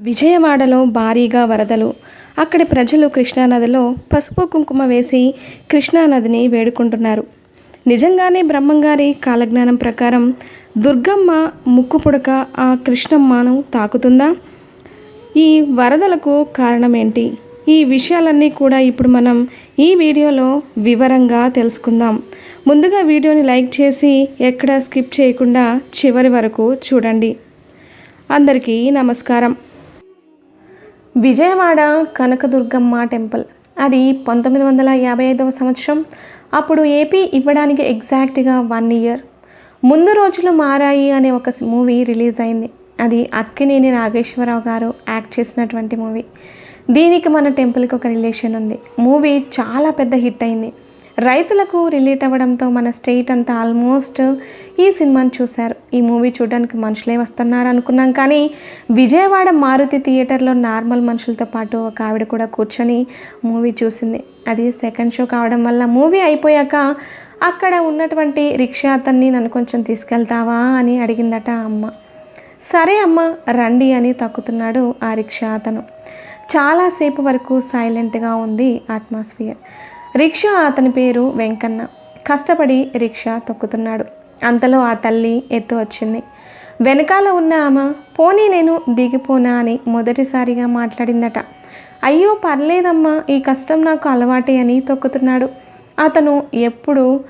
విజయవాడలో భారీగా వరదలు. అక్కడి ప్రజలు కృష్ణానదిలో పసుపు కుంకుమ వేసి కృష్ణానదిని వేడుకుంటున్నారు. నిజంగానే బ్రహ్మంగారి కాలజ్ఞానం ప్రకారం దుర్గమ్మ ముక్కు పుడక ఆ కృష్ణమ్మను తాకుతుందా? ఈ వరదలకు కారణమేంటి? ఈ విషయాలన్నీ కూడా ఇప్పుడు మనం ఈ వీడియోలో వివరంగా తెలుసుకుందాం. ముందుగా వీడియోని లైక్ చేసి ఎక్కడ స్కిప్ చేయకుండా చివరి వరకు చూడండి. అందరికీ నమస్కారం. విజయవాడ కనకదుర్గమ్మ టెంపుల్. అది పంతొమ్మిది వందల యాభై ఐదవ సంవత్సరం. అప్పుడు ఏపీ ఇవ్వడానికి ఎగ్జాక్ట్గా వన్ ఇయర్. ముందు రోజులు మారాయి అనే ఒక మూవీ రిలీజ్ అయింది. అది అక్కినేని నాగేశ్వరరావు గారు యాక్ట్ చేసినటువంటి మూవీ. దీనికి మన టెంపుల్కి ఒక రిలేషన్ ఉంది. మూవీ చాలా పెద్ద హిట్ అయింది. రైతులకు రిలేట్ అవ్వడంతో మన స్టేట్ అంతా ఆల్మోస్ట్ ఈ సినిమాని చూశారు. ఈ మూవీ చూడడానికి మనుషులే వస్తున్నారు అనుకున్నాం కానీ విజయవాడ మారుతి థియేటర్లో నార్మల్ మనుషులతో పాటు ఒక ఆవిడ కూడా కూర్చొని మూవీ చూసింది. అది సెకండ్ షో కావడం వల్ల మూవీ అయిపోయాక అక్కడ ఉన్నటువంటి రిక్షా అతన్ని నన్ను కొంచెం తీసుకెళ్తావా అని అడిగిందట అమ్మ. సరే అమ్మ రండి అని తక్కుతున్నాడు ఆ రిక్షా అతను. చాలాసేపు వరకు సైలెంట్గా ఉంది అట్మాస్ఫియర్. రిక్షా అతని పేరు వెంకన్న. కష్టపడి రిక్షా తొక్కుతున్నాడు. అంతలో ఆ తల్లి ఎత్తు వచ్చింది. వెనకాల ఉన్న ఆమె పోనీ నేను దిగిపోనా అని మొదటిసారిగా మాట్లాడిందట. అయ్యో పర్లేదమ్మా ఈ కష్టం నాకు అలవాటే అని తొక్కుతున్నాడు. అతను ఎప్పుడు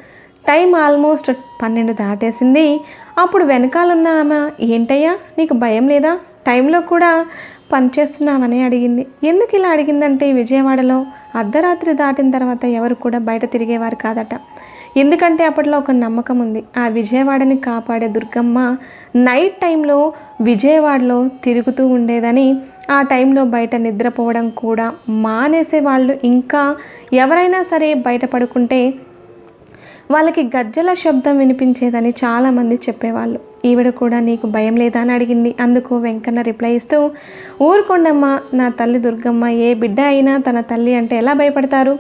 టైం ఆల్మోస్ట్ పన్నెండు దాటేసింది. అప్పుడు వెనకాలన్న ఆమె ఏంటయ్యా నీకు భయం లేదా? టైంలో కూడా పనిచేస్తున్నామని అడిగింది. ఎందుకు ఇలా అడిగిందంటే విజయవాడలో అర్ధరాత్రి దాటిన తర్వాత ఎవరు కూడా బయట తిరిగేవారు కాదట. ఎందుకంటే అప్పట్లో ఒక నమ్మకం ఉంది. ఆ విజయవాడని కాపాడే దుర్గమ్మ నైట్ టైంలో విజయవాడలో తిరుగుతూ ఉండేదని ఆ టైంలో బయట నిద్రపోవడం కూడా మానేసే వాళ్ళు ఇంకా ఎవరైనా సరే బయట పడుకుంటే వాళ్ళకి గజ్జల శబ్దం వినిపించేదని చాలామంది చెప్పేవాళ్ళు. ఈవిడ కూడా నీకు భయం లేదా? అని అడిగింది. అందుకు వెంకన్న రిప్లై ఇస్తూ ఊరుకోండమ్మ నా తల్లి దుర్గమ్మ ఏ బిడ్డ అయినా తన తల్లి అంటే ఎలా భయపడతారు?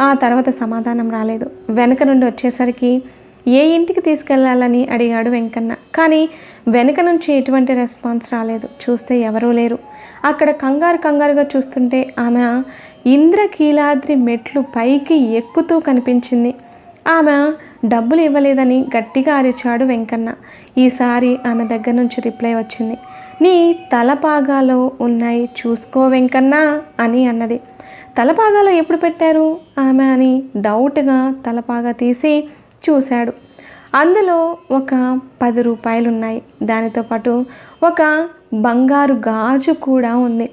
ఆ తర్వాత సమాధానం రాలేదు. వెనక నుండి వచ్చేసరికి ఏ ఇంటికి తీసుకెళ్ళాలని? అడిగాడు వెంకన్న. కానీ వెనక నుంచి ఎటువంటి రెస్పాన్స్ రాలేదు. చూస్తే ఎవరూ లేరు. అక్కడ కంగారు కంగారుగా చూస్తుంటే ఆమె ఇంద్రకీలాద్రి మెట్లు పైకి ఎక్కుతూ కనిపించింది. ఆమె డబ్బులు ఇవ్వలేదని గట్టిగా అరిచాడు వెంకన్న. ఈసారి ఆమె దగ్గర నుంచి రిప్లై వచ్చింది. నీ తలపాగాలో ఉన్నాయి చూసుకో వెంకన్న అని అన్నది. తలపాగాలో ఎప్పుడు పెట్టారు? ఆమె అని డౌట్గా తలపాగా తీసి చూశాడు. అందులో ఒక పది రూపాయలు ఉన్నాయి దానితో పాటు ఒక బంగారు గాజు కూడా ఉంది.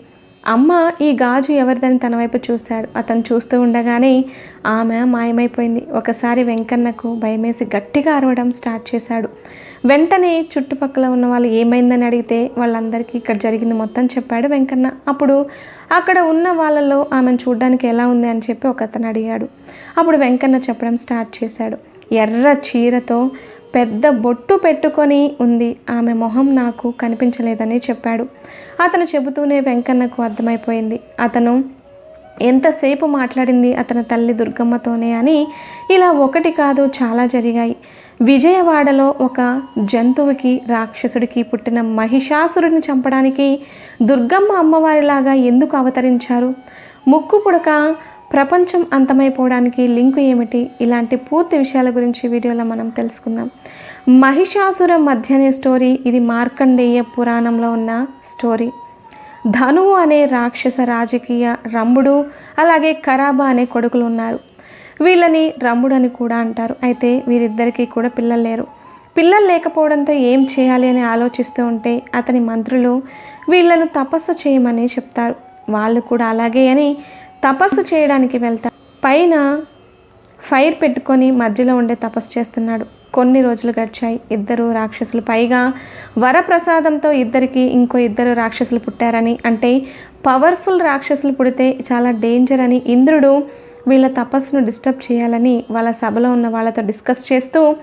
అమ్మ ఈ గాజు ఎవరిదని తన వైపు చూశాడు. అతను చూస్తూ ఉండగానే ఆమె మాయమైపోయింది. ఒకసారి వెంకన్నకు భయమేసి గట్టిగా అరవడం స్టార్ట్ చేశాడు. వెంటనే చుట్టుపక్కల ఉన్న వాళ్ళు ఏమైందని అడిగితే వాళ్ళందరికీ ఇక్కడ జరిగింది మొత్తం చెప్పాడు వెంకన్న. అప్పుడు అక్కడ ఉన్న వాళ్ళలో ఆమెను చూడడానికి ఎలా ఉంది అని చెప్పి ఒక అతను అడిగాడు. అప్పుడు వెంకన్న చెప్పడం స్టార్ట్ చేశాడు. ఎర్ర చీరతో పెద్ద బొట్టు పెట్టుకొని ఉంది. ఆమె మొహం నాకు కనిపించలేదని చెప్పాడు. అతను చెబుతూనే వెంకన్నకు అర్థమైపోయింది. అతను ఎంతసేపు మాట్లాడింది అతని తల్లి దుర్గమ్మతోనే అని ఇలా ఒకటి కాదు చాలా జరిగాయి. విజయవాడలో ఒక జంతువుకి రాక్షసుడికి పుట్టిన మహిషాసురుడిని చంపడానికి దుర్గమ్మ అమ్మవారిలాగా ఎందుకు అవతరించారు? ముక్కు పుడక ప్రపంచం అంతమైపోవడానికి లింకు ఏమిటి? ఇలాంటి పూర్తి విషయాల గురించి వీడియోలో మనం తెలుసుకుందాం. మహిషాసుర మధ్యనే స్టోరీ ఇది మార్కండేయ పురాణంలో ఉన్న స్టోరీ. ధనువు అనే రాక్షస రాజకీయ రంభుడు అలాగే కరాబా అనే కొడుకులు ఉన్నారు. వీళ్ళని రంభుడు అని కూడా అంటారు. అయితే వీరిద్దరికీ కూడా పిల్లలు లేరు. పిల్లలు లేకపోవడంతో ఏం చేయాలి అని ఆలోచిస్తూ ఉంటే అతని మంత్రులు వీళ్ళను తపస్సు చేయమని చెప్తారు. వాళ్ళు కూడా అలాగే అని తపస్సు చేయడానికి వెళ్తాడు పైన ఫైర్ పెట్టుకొని మధ్యలో ఉండే తపస్సు చేస్తున్నాడు. కొన్ని రోజులు గడిచాయి. ఇద్దరు రాక్షసులు. పైగా వరప్రసాదంతో ఇద్దరికి ఇంకో ఇద్దరు రాక్షసులు పుట్టారని. అంటే పవర్ఫుల్ రాక్షసులు పుడితే చాలా డేంజర్ అని ఇంద్రుడు వీళ్ళ తపస్సును డిస్టర్బ్ చేయాలని వాళ్ళ సభలో ఉన్న వాళ్ళతో డిస్కస్ చేస్తూ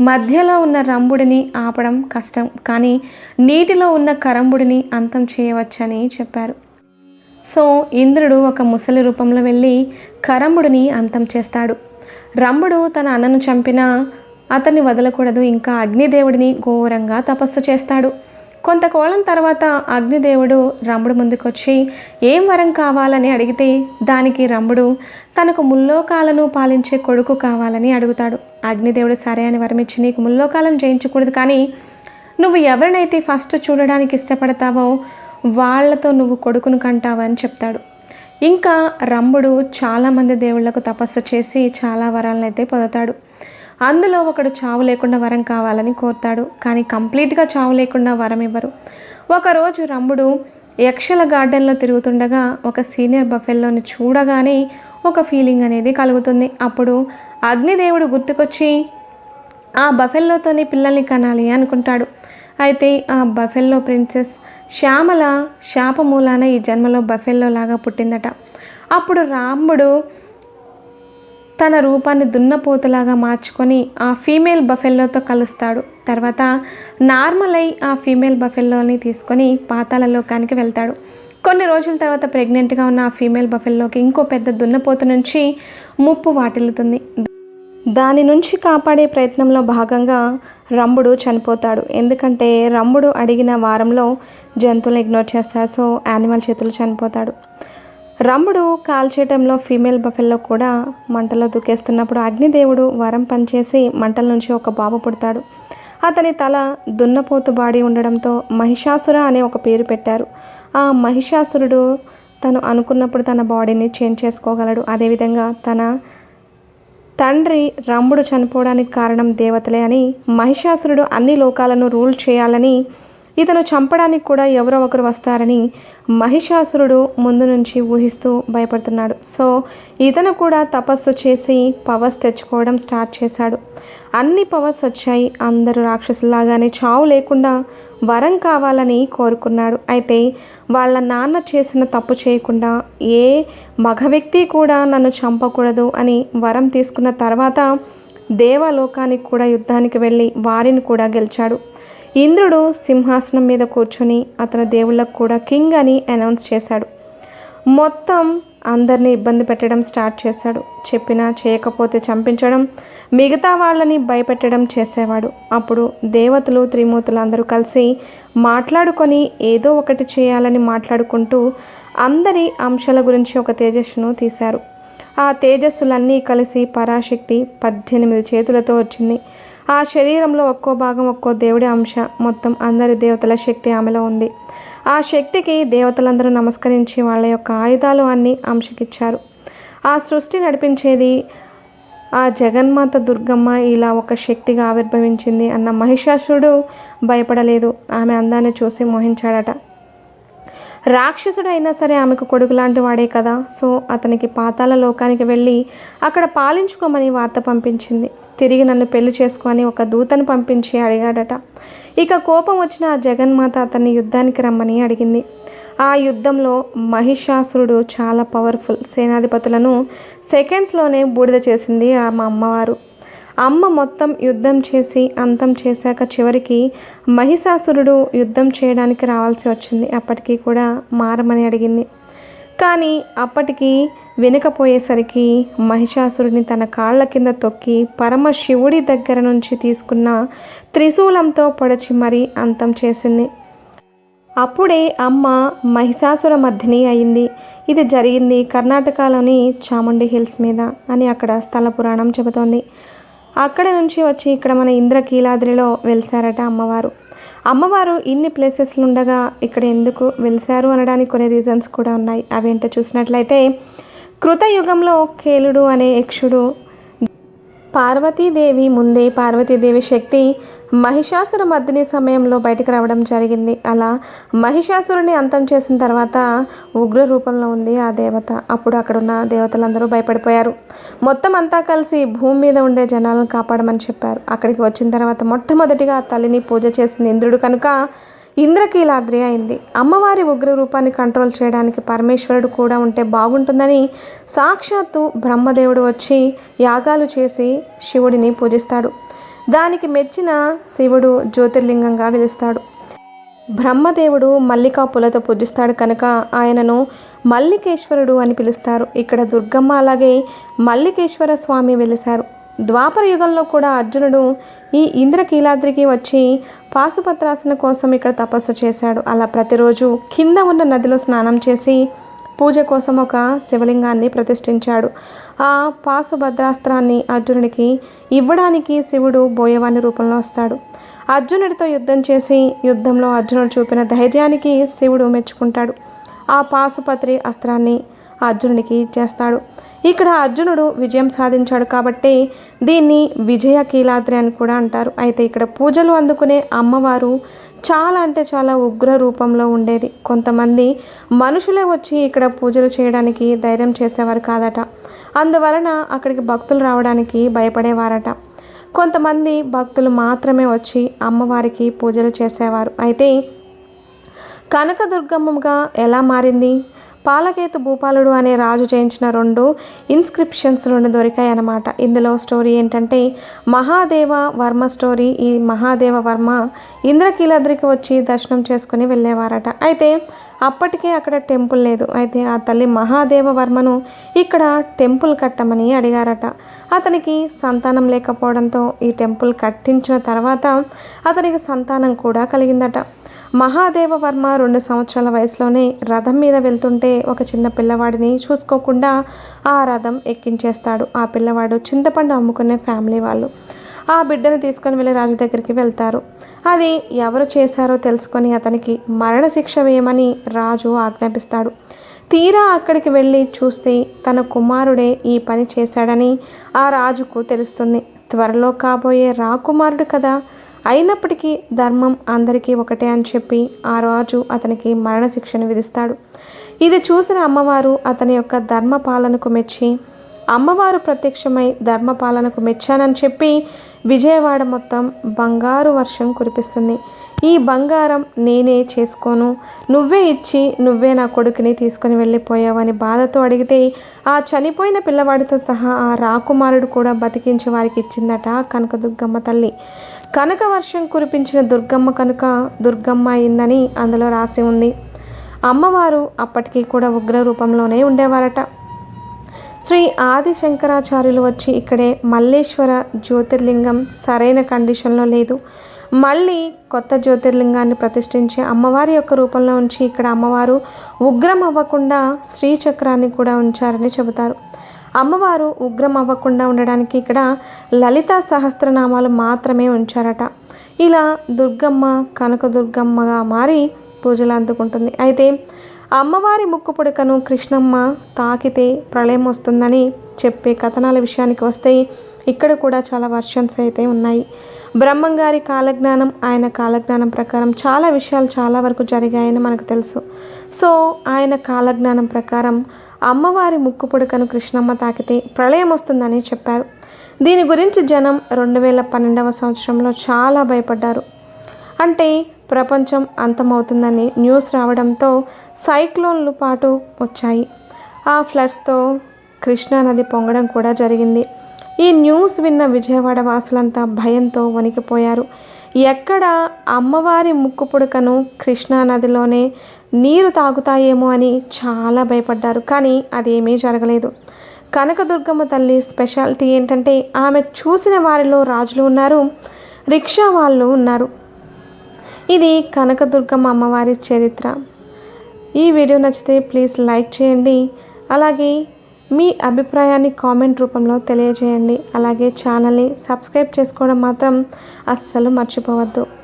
మధ్యలో ఉన్న రంభుడిని ఆపడం కష్టం. కానీ నీటిలో ఉన్న కరంబుడిని అంతం చేయవచ్చని చెప్పారు. సో ఇంద్రుడు ఒక ముసలి రూపంలో వెళ్ళి కరంబుడిని అంతం చేస్తాడు. రంభుడు తన అన్నను చంపినా అతన్ని వదలకూడదు. ఇంకా అగ్నిదేవుడిని ఘోరంగా తపస్సు చేస్తాడు. కొంతకాలం తర్వాత అగ్నిదేవుడు రంభుడు ముందుకొచ్చి ఏం వరం కావాలని అడిగితే దానికి రంభుడు తనకు ముల్లోకాలను పాలించే కొడుకు కావాలని అడుగుతాడు. అగ్నిదేవుడు సరే అని వరమిచ్చి నీకు ముల్లోకాలను జయించకూడదు కానీ నువ్వు ఎవరినైతే ఫస్ట్ చూడడానికి ఇష్టపడతావో వాళ్ళతో నువ్వు కొడుకును కంటావని చెప్తాడు. ఇంకా రంభుడు చాలామంది దేవుళ్ళకు తపస్సు చేసి చాలా వరాలను అయితే పొందుతాడు. అందులో ఒకడు చావు లేకుండా వరం కావాలని కోరుతాడు కానీ కంప్లీట్గా చావు లేకుండా వరం ఇవ్వరు. ఒకరోజు రంభుడు యక్షల గార్డెన్లో తిరుగుతుండగా ఒక సీనియర్ బఫెల్లోని చూడగానే ఒక ఫీలింగ్ అనేది కలుగుతుంది. అప్పుడు అగ్నిదేవుడు గుర్తుకొచ్చి ఆ బఫెల్లోతోని పిల్లల్ని కనాలి అనుకుంటాడు. అయితే ఆ బఫెల్లో ప్రిన్సెస్ శ్యామల శాపమూలాన ఈ జన్మలో బఫెల్లో లాగా పుట్టిందట. అప్పుడు రాముడు తన రూపాన్ని దున్నపోతులాగా మార్చుకొని ఆ ఫీమేల్ బఫెల్లోతో కలుస్తాడు. తర్వాత నార్మల్ అయి ఆ ఫీమేల్ బఫెల్లోని తీసుకొని పాతాల లోకానికి వెళ్తాడు. కొన్ని రోజుల తర్వాత ప్రెగ్నెంట్గా ఉన్న ఆ ఫీమేల్ బఫెల్లోకి ఇంకో పెద్ద దున్నపోతు నుంచి ముప్పు వాటిల్లుతుంది. దాని నుంచి కాపాడే ప్రయత్నంలో భాగంగా రంబుడు చనిపోతాడు. ఎందుకంటే రంబుడు అడిగిన వారంలో జంతువులను ఇగ్నోర్ చేస్తాడు. సో యానిమల్ చేతులు చనిపోతాడు. రంబుడు కాల్చేయటంలో ఫీమేల్ బఫెల్లో కూడా మంటలో దూకేస్తున్నప్పుడు అగ్నిదేవుడు వరం పనిచేసి మంటల నుంచి ఒక బాబు పుడతాడు. అతని తల దున్నపోతు బాడి ఉండడంతో మహిషాసుర అనే ఒక పేరు పెట్టారు. ఆ మహిషాసురుడు తను అనుకున్నప్పుడు తన బాడీని చేంజ్ చేసుకోగలడు. అదేవిధంగా తన తండ్రి రంభుడు చనిపోవడానికి కారణం దేవతలే అని మహిషాసురుడు అన్ని లోకాలను రూల్ చేయాలని ఇతను చంపడానికి కూడా ఎవరో ఒకరు వస్తారని మహిషాసురుడు ముందు నుంచి ఊహిస్తూ భయపడుతున్నాడు. సో ఇతను కూడా తపస్సు చేసి పవర్స్ తెచ్చుకోవడం స్టార్ట్ చేశాడు. అన్ని పవర్స్ వచ్చాయి. అందరూ రాక్షసులాగానే చావు లేకుండా వరం కావాలని కోరుకున్నాడు. అయితే వాళ్ళ నాన్న చేసిన తప్పు చేయకుండా ఏ మగ వ్యక్తి కూడా నన్ను చంపకూడదు అని వరం తీసుకున్న తర్వాత దేవలోకానికి కూడా యుద్ధానికి వెళ్ళి వారిని కూడా గెలిచాడు. ఇంద్రుడు సింహాసనం మీద కూర్చొని అతని దేవుళ్ళకు కూడా కింగ్ అని అనౌన్స్ చేశాడు. మొత్తం అందరినీ ఇబ్బంది పెట్టడం స్టార్ట్ చేశాడు. చెప్పినా చేయకపోతే చంపించడం మిగతా వాళ్ళని భయపెట్టడం చేసేవాడు. అప్పుడు దేవతలు త్రిమూర్తులు అందరూ కలిసి మాట్లాడుకొని ఏదో ఒకటి చేయాలని మాట్లాడుకుంటూ అందరి అంశాల గురించి ఒక తేజస్సును తీశారు. ఆ తేజస్సులన్నీ కలిసి పరాశక్తి పద్దెనిమిది చేతులతో వచ్చింది. ఆ శరీరంలో ఒక్కో భాగం ఒక్కో దేవుడి అంశ. మొత్తం అందరి దేవతల శక్తి ఆమెలో ఉంది. ఆ శక్తికి దేవతలందరూ నమస్కరించి వాళ్ళ యొక్క ఆయుధాలు అన్నీ అంశకిచ్చారు. ఆ సృష్టి నడిపించేది ఆ జగన్మాత దుర్గమ్మ ఇలా ఒక శక్తిగా ఆవిర్భవించింది అన్న మహిషాసురుడు భయపడలేదు. ఆమె అందాన్ని చూసి మోహించాడట. రాక్షసుడు అయినా సరే ఆమెకు కొడుకు లాంటి వాడే కదా. సో అతనికి పాతాల లోకానికి వెళ్ళి అక్కడ పాలించుకోమని వార్త పంపించింది. తిరిగి నన్ను పెళ్ళి చేసుకొని ఒక దూతను పంపించి అడిగాడట. ఇక కోపం వచ్చిన ఆ జగన్మాత అతన్ని యుద్ధానికి రమ్మని అడిగింది. ఆ యుద్ధంలో మహిషాసురుడు చాలా పవర్ఫుల్ సేనాధిపతులను సెకండ్స్లోనే బూడిద చేసింది ఆ మా అమ్మవారు. అమ్మ మొత్తం యుద్ధం చేసి అంతం చేశాక చివరికి మహిషాసురుడు యుద్ధం చేయడానికి రావాల్సి వచ్చింది. అప్పటికీ కూడా మారమని అడిగింది. కానీ అప్పటికి వినకపోయేసరికి మహిషాసురుని తన కాళ్ళ కింద తొక్కి పరమశివుడి దగ్గర నుంచి తీసుకున్న త్రిశూలంతో పొడచి మరీ అంతం చేసింది. అప్పుడే అమ్మ మహిషాసుర మధ్యని అయింది. ఇది జరిగింది కర్ణాటకలోని చాముండి హిల్స్ మీద అని అక్కడ స్థల పురాణం చెబుతోంది. అక్కడ నుంచి వచ్చి ఇక్కడ మన ఇంద్రకీలాద్రిలో వెలిసారట అమ్మవారు. అమ్మవారు ఇన్ని ప్లేసెస్లు ఉండగా ఇక్కడ ఎందుకు వెలిసారు అనడానికి కొన్ని రీజన్స్ కూడా ఉన్నాయి. అవేంటో చూసినట్లయితే కృతయుగంలో కేలుడు అనే యక్షుడు పార్వతీదేవి ముందే పార్వతీదేవి శక్తి మహిషాసుర మద్దిని సమయంలో బయటకు రావడం జరిగింది. అలా మహిషాసురుని అంతం చేసిన తర్వాత ఉగ్ర రూపంలో ఉంది ఆ దేవత. అప్పుడు అక్కడున్న దేవతలందరూ భయపడిపోయారు. మొత్తం అంతా కలిసి భూమి మీద ఉండే జనాలను కాపాడమని చెప్పారు. అక్కడికి వచ్చిన తర్వాత మొట్టమొదటిగా ఆ తల్లిని పూజ చేసింది ఇంద్రుడు కనుక ఇంద్రకీలాద్రి అయింది. అమ్మవారి ఉగ్ర రూపాన్ని కంట్రోల్ చేయడానికి పరమేశ్వరుడు కూడా ఉంటే బాగుంటుందని సాక్షాత్తు బ్రహ్మదేవుడు వచ్చి యాగాలు చేసి శివుడిని పూజిస్తాడు. దానికి మెచ్చిన శివుడు జ్యోతిర్లింగంగా పిలుస్తాడు బ్రహ్మదేవుడు మల్లికా పూలతో పూజిస్తాడు కనుక ఆయనను మల్లికేశ్వరుడు అని పిలుస్తారు. ఇక్కడ దుర్గమ్మ అలాగే మల్లికేశ్వర స్వామి వెలిశారు. ద్వాపర యుగంలో కూడా అర్జునుడు ఈ ఇంద్రకీలాద్రికి వచ్చి పాశుపత్రాసన కోసం ఇక్కడ తపస్సు చేశాడు. అలా ప్రతిరోజు కింద ఉన్న నదిలో స్నానం చేసి పూజ కోసం ఒక శివలింగాన్ని ప్రతిష్ఠించాడు. ఆ పాశుభద్రాస్త్రాన్ని అర్జునుడికి ఇవ్వడానికి శివుడు బోయవాని రూపంలో వస్తాడు. అర్జునుడితో యుద్ధం చేసి యుద్ధంలో అర్జునుడు చూపిన ధైర్యానికి శివుడు మెచ్చుకుంటాడు. ఆ పాశుపత్రి అస్త్రాన్ని అర్జునుడికి ఇచ్చేస్తాడు ఇక్కడ అర్జునుడు విజయం సాధించాడు కాబట్టి దీన్ని విజయ కీలాద్రి అని కూడా అంటారు. అయితే ఇక్కడ పూజలు అందుకునే అమ్మవారు చాలా అంటే చాలా ఉగ్ర రూపంలో ఉండేది. కొంతమంది మనుషులే వచ్చి ఇక్కడ పూజలు చేయడానికి ధైర్యం చేసేవారు కాదట. అందువలన అక్కడికి భక్తులు రావడానికి భయపడేవారట. కొంతమంది భక్తులు మాత్రమే వచ్చి అమ్మవారికి పూజలు చేసేవారు. అయితే కనకదుర్గమ్మగా ఎలా మారింది? పాలకేతు భూపాలుడు అనే రాజు చేయించిన రెండు ఇన్స్క్రిప్షన్స్ రెండు దొరికాయి అన్నమాట ఇందులో స్టోరీ ఏంటంటే మహాదేవ వర్మ స్టోరీ ఈ మహాదేవ వర్మ ఇంద్రకీలాద్రికి వచ్చి దర్శనం చేసుకుని వెళ్ళేవారట. అయితే అప్పటికే అక్కడ టెంపుల్ లేదు. అయితే ఆ తల్లి మహాదేవ వర్మను ఇక్కడ టెంపుల్ కట్టమని అడిగారట. అతనికి సంతానం లేకపోవడంతో ఈ టెంపుల్ కట్టించిన తర్వాత అతనికి సంతానం కూడా కలిగిందట. మహాదేవ వర్మ రెండు సంవత్సరాల వయసులోనే రథం మీద వెళ్తుంటే ఒక చిన్న పిల్లవాడిని చూసుకోకుండా ఆ రథం ఎక్కించేస్తాడు. ఆ పిల్లవాడు చింతపండు అమ్ముకునే ఫ్యామిలీ వాళ్ళు. ఆ బిడ్డను తీసుకొని వెళ్ళి రాజు దగ్గరికి వెళ్తారు. అది ఎవరు చేశారో తెలుసుకొని అతనికి మరణశిక్ష వేయమని రాజు ఆజ్ఞాపిస్తాడు. తీరా అక్కడికి వెళ్ళి చూస్తే తన కుమారుడే ఈ పని చేశాడని ఆ రాజుకు తెలుస్తుంది. త్వరలో కాబోయే రాకుమారుడు కదా. అయినప్పటికీ ధర్మం అందరికీ ఒకటే అని చెప్పి ఆ రాజు అతనికి మరణశిక్షను విధిస్తాడు. ఇది చూసిన అమ్మవారు అతని యొక్క ధర్మ పాలనకు మెచ్చి అమ్మవారు ప్రత్యక్షమై ధర్మపాలనకు మెచ్చానని చెప్పి విజయవాడ మొత్తం బంగారు వర్షం కురిపిస్తుంది. ఈ బంగారం నేనే చేసుకోను. నువ్వే ఇచ్చి నువ్వే నా కొడుకుని తీసుకొని వెళ్ళిపోయావని బాధతో అడిగితే ఆ చనిపోయిన పిల్లవాడితో సహా ఆ రాకుమారుడు కూడా బతికించి వారికి ఇచ్చిందట కనకదుర్గమ్మ తల్లి. కనక వర్షం కురిపించిన దుర్గమ్మ కనుక దుర్గమ్మ అయిందని అందులో రాసి ఉంది. అమ్మవారు అప్పటికీ కూడా ఉగ్ర రూపంలోనే ఉండేవారట. శ్రీ ఆది శంకరాచార్యులు వచ్చి ఇక్కడే మల్లేశ్వర జ్యోతిర్లింగం సరైన కండిషన్లో లేదు. మళ్ళీ కొత్త జ్యోతిర్లింగాన్ని ప్రతిష్ఠించి అమ్మవారి యొక్క రూపంలో ఉంచి ఇక్కడ అమ్మవారు ఉగ్రం అవ్వకుండా శ్రీచక్రాన్ని కూడా ఉంచారని చెబుతారు. అమ్మవారు ఉగ్రం అవ్వకుండా ఉండడానికి ఇక్కడ లలిత సహస్రనామాలు మాత్రమే ఉంచారట. ఇలా దుర్గమ్మ కనకదుర్గమ్మగా మారి పూజలు అందుకుంటుంది. అయితే అమ్మవారి ముక్కు పుడకను కృష్ణమ్మ తాకితే ప్రళయం వస్తుందని చెప్పే కథనాల విషయానికి వస్తే ఇక్కడ కూడా చాలా వర్షన్స్ అయితే ఉన్నాయి. బ్రహ్మంగారి కాలజ్ఞానం ఆయన కాలజ్ఞానం ప్రకారం చాలా విషయాలు చాలా వరకు జరిగాయని మనకు తెలుసు. సో ఆయన కాలజ్ఞానం ప్రకారం అమ్మవారి ముక్కు పుడకను కృష్ణమ్మ తాకితే ప్రళయం వస్తుందని చెప్పారు. దీని గురించి జనం రెండు వేల పన్నెండవ సంవత్సరంలో చాలా భయపడ్డారు. అంటే ప్రపంచం అంతమవుతుందని న్యూస్ రావడంతో సైక్లోన్లు పాటు వచ్చాయి. ఆ ఫ్లడ్స్తో కృష్ణానది పొంగడం కూడా జరిగింది. ఈ న్యూస్ విన్న విజయవాడ వాసులంతా భయంతో వణికిపోయారు. ఎక్కడ అమ్మవారి ముక్కు పుడకను కృష్ణానదిలోనే నీరు తాగుతాయేమో అని చాలా భయపడ్డారు కానీ అదేమీ జరగలేదు. కనకదుర్గమ్మ తల్లి స్పెషాలిటీ ఏంటంటే ఆమె చూసిన వారిలో రాజులు ఉన్నారు రిక్షా వాళ్ళు ఉన్నారు. ఇది కనకదుర్గమ్మ అమ్మవారి చరిత్ర. ఈ వీడియో నచ్చితే ప్లీజ్ లైక్ చేయండి అలాగే మీ అభిప్రాయాన్ని కామెంట్ రూపంలో తెలియజేయండి. అలాగే ఛానల్ని సబ్స్క్రైబ్ చేసుకోవడం మాత్రం అస్సలు మర్చిపోవద్దు.